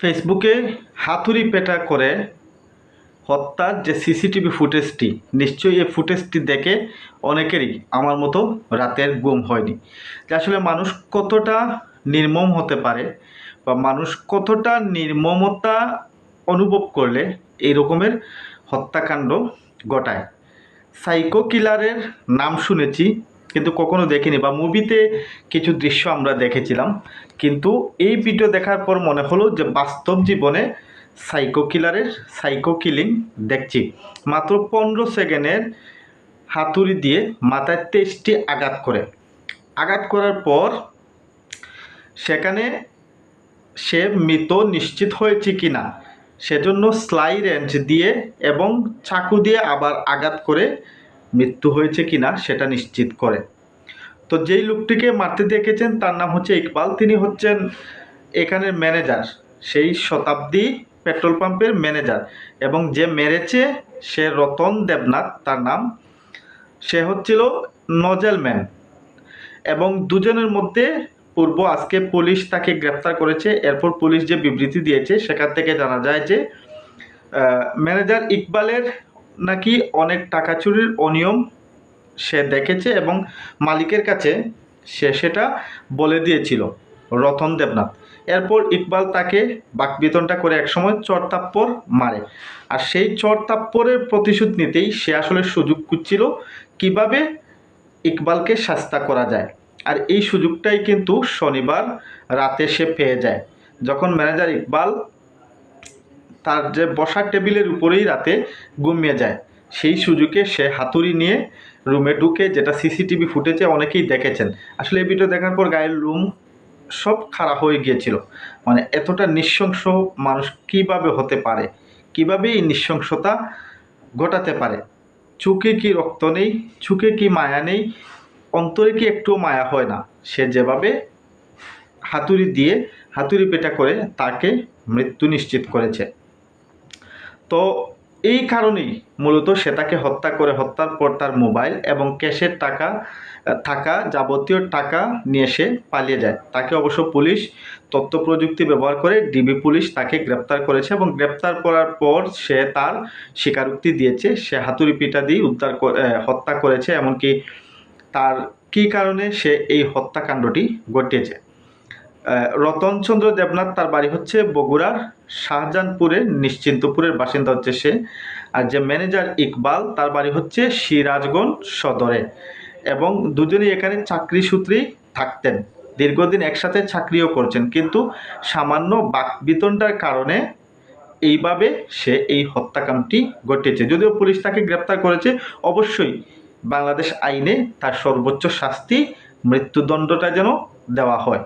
ফেসবুকে হাতুড়ি পেটা করে হত্যার যে সিসিটিভি ফুটেজটি, নিশ্চয়ই এই ফুটেজটি দেখে অনেকেরই আমার মতো রাতের গুম হয়নি। যে আসলে মানুষ কতটা নির্মম হতে পারে বা মানুষ কতটা নির্মমতা অনুভব করলে এই রকমের হত্যাকাণ্ড ঘটায়? সাইকো কিলারের নাম শুনেছি কিন্তু কখনো দেখিনি। বা মুভিতে কিছু দৃশ্য আমরা দেখেছিলাম, কিন্তু এই ভিডিও দেখার পর মনে হলো যে বাস্তব জীবনে সাইকো কিলারের সাইকো কিলিং দেখছি। মাত্র পনেরো সেকেন্ডের হাতুড়ি দিয়ে মাথায় তেইশটি আঘাত করে। আঘাত করার পর সেখানে সে মৃত নিশ্চিত হয়েছে কি না সেজন্য স্লাই রেঞ্চ দিয়ে এবং চাকু দিয়ে আবার আঘাত করে মৃত্যু হয়েছে কি না সেটা নিশ্চিত করে। তো যেই লোকটিকে মারতে দেখেছেন, তার নাম হচ্ছে ইকবাল। তিনি হচ্ছেন এখানের ম্যানেজার, সেই শতাব্দী পেট্রোল পাম্পের ম্যানেজার। এবং যে মেরেছে সে রতন দেবনাথ, তার নাম। সে হচ্ছিল নজেলম্যান এবং দুজনের মধ্যে পূর্ব আজকে পুলিশ তাকে গ্রেপ্তার করেছে। এরপর পুলিশ যে বিবৃতি দিয়েছে, সেখান থেকে জানা যায় যে ম্যানেজার ইকবালের নাকি অনেক টাকা চুরির অনিয়ম সে দেখেছে এবং মালিকের কাছে সে সেটা বলে দিয়েছিল, রতন দেবনাথ। এরপর ইকবাল তাকে বাকবিতনটা করে একসময় চরতাপ্পর মারে। আর সেই চরতাপ্পরের প্রতিশোধ নিতেই সে আসলে সুযোগ খুঁজছিল কীভাবে ইকবালকে শাস্তা করা যায়। আর এই সুযোগটাই কিন্তু শনিবার রাতে সে পেয়ে যায়। যখন ম্যানেজার ইকবাল তার যে বসার টেবিলের উপরেই রাতে ঘুমিয়ে যায়। সেই সুযোগে সে হাতুড়ি নিয়ে রুমে ঢুকে যেটা সিসিটিভি ফুটেজে অনেকেই দেখেছেন। আসলে এই ভিডিও দেখার পর গায়ের রুম সব খারাপ হয়ে গিয়েছিল। মানে এতটা নৃশংস মানুষ কীভাবে হতে পারে? কীভাবে এই নৃশংসতা ঘটাতে পারে? চুকে কি রক্ত নেই? চুকে কি মায়া নেই? অন্তরে কি একটু মায়া হয় না? সে যেভাবে হাতুড়ি দিয়ে হাতুড়ি পেটা করে তাকে মৃত্যু নিশ্চিত করেছে। তো এই কারণেই মূলত সে তাকে হত্যা করে হত্যার পর তার মোবাইল এবং ক্যাশের টাকা থাকা যাবতীয় টাকা নিয়ে সে পালিয়ে যায়। তাকে অবশ্য পুলিশ তথ্য প্রযুক্তি ব্যবহার করে ডিবি পুলিশ তাকে গ্রেপ্তার করেছে এবং গ্রেপ্তার করার পর সে তার স্বীকারোক্তি দিয়েছে। সে হাতুড়ি পিটা দিয়ে উদ্ধার হত্যা করেছে। এমনকি তার কী কারণে সে এই হত্যাকাণ্ডটি ঘটিয়েছে? রতনচন্দ্র দেবনাথ, তার বাড়ি হচ্ছে বগুড়ার শাহজাহানপুরের নিশ্চিন্তপুরের বাসিন্দা হচ্ছে সে। আর যে ম্যানেজার ইকবাল, তার বাড়ি হচ্ছে সিরাজগঞ্জ সদরে। এবং দুজনেই এখানে চাকরি সূত্রেই থাকতেন। দীর্ঘদিন একসাথে চাকরিও করছেন। কিন্তু সামান্য বাকবিতনটার কারণে এইভাবে সে এই হত্যাকাণ্ডটি ঘটিয়েছে যদিও পুলিশ তাকে গ্রেপ্তার করেছে, অবশ্যই বাংলাদেশ আইনে তার সর্বোচ্চ শাস্তি মৃত্যুদণ্ডটা যেন দেওয়া হয়।